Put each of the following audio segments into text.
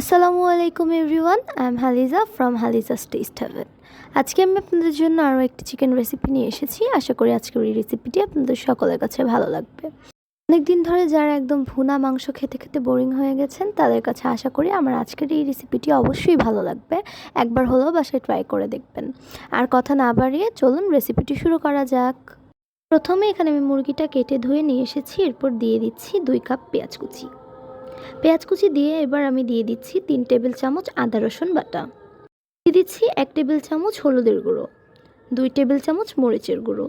আসসালামু আলাইকুম everyone I am Halija from Halija's taste heaven আজকে আমি আপনাদের জন্য আরও একটি চিকেন রেসিপি নিয়ে এসেছি। আশা করি আজকের এই রেসিপিটি আপনাদের সকলের কাছে ভালো লাগবে। অনেক দিন ধরে যারা একদম ভুনা মাংস খেতে খেতে বোরিং হয়ে গেছেন, তাদের কাছে আশা করি আমার আজকের এই রেসিপিটি অবশ্যই ভালো লাগবে। একবার হলেও বাসায় ট্রাই করে দেখবেন। আর কথা না বাড়িয়ে চলুন রেসিপিটি শুরু করা যাক। প্রথমে এখানে আমি মুরগিটা কেটে ধুয়ে নিয়ে এসেছি, এরপর দিয়ে দিচ্ছি দুই কাপ পেঁয়াজ কুচি। পেঁয়াজ কুচি দিয়ে এবার আমি দিয়ে দিচ্ছি তিন টেবিল চামচ আদা, রসুন বাটা। দিয়ে দিচ্ছি এক টেবিল চামচ হলুদের গুঁড়ো, দুই টেবিল চামচ মরিচের গুঁড়ো।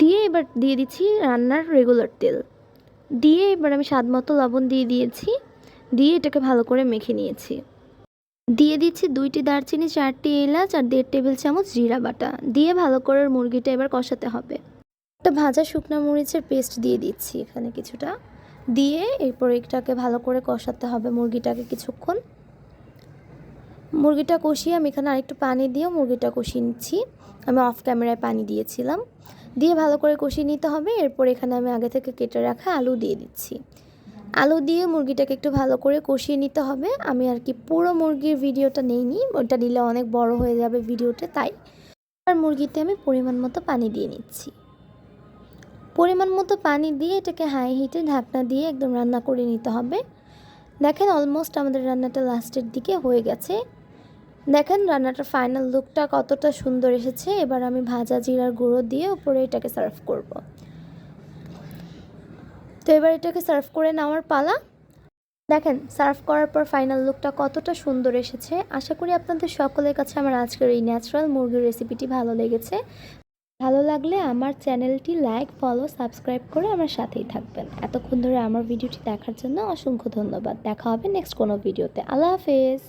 দিয়ে এবার দিয়ে দিচ্ছি রান্নার রেগুলার তেল। দিয়ে এবার আমি স্বাদ মতো লবণ দিয়ে দিয়েছি, দিয়ে এটাকে ভালো করে মেখে নিয়েছি। দিয়ে দিচ্ছি দুইটি দারচিনি, চারটি এলাচ আর দেড় টেবিল চামচ জিরা বাটা। দিয়ে ভালো করে মুরগিটা এবার কষাতে হবে। একটা ভাজা শুকনো মরিচের পেস্ট দিয়ে দিচ্ছি এখানে কিছুটা। দিয়ে এরপর এটাকে ভালো করে কষাতে হবে মুরগিটাকে কিছুক্ষণ। মুরগিটা কষিয়ে আমি এখানে আরেকটু পানি দিয়ে মুরগিটা কষিয়ে নিচ্ছি। আমি অফ ক্যামেরায় পানি দিয়েছিলাম। দিয়ে ভালো করে কষিয়ে নিতে হবে। এরপর এখানে আমি আগে থেকে কেটে রাখা আলু দিয়ে দিচ্ছি। আলু দিয়ে মুরগিটাকে একটু ভালো করে কষিয়ে নিতে হবে। আমি আর কি পুরো মুরগির ভিডিওটা নেইনি। ওটা নিলে অনেক বড় হয়ে যাবে ভিডিওতে তাই আর মুরগিতে আমি পরিমাণ মতো পানি দিয়ে নিচ্ছি। পরিমাণ মতো পানি দিয়ে এটাকে হাই হিটে ঢাকনা দিয়ে একদম রান্না করে নিতে হবে। দেখেন অলমোস্ট আমাদের রান্নাটা লাস্টের দিকে হয়ে গেছে। দেখেন রান্নাটার ফাইনাল লুকটা কতটা সুন্দর এসেছে। এবার আমি ভাজা জিরার গুঁড়ো দিয়ে উপরে এটাকে সার্ভ করব। তো এবার এটাকে সার্ভ করে নেওয়ার পালা। দেখেন সার্ভ করার পর ফাইনাল লুকটা কতটা সুন্দর এসেছে। আশা করি আপনাদের সকলের কাছে আমার আজকের এই ন্যাচারাল মুরগির রেসিপিটি ভালো লেগেছে। ভালো লাগলে আমার চ্যানেলটি লাইক, ফলো, সাবস্ক্রাইব করে আমার সাথেই থাকবেন। এতক্ষণ ধরে আমার ভিডিওটি দেখার জন্য অসংখ্য ধন্যবাদ। দেখা হবে নেক্সট কোনো ভিডিওতে। আল্লাহ হাফেজ।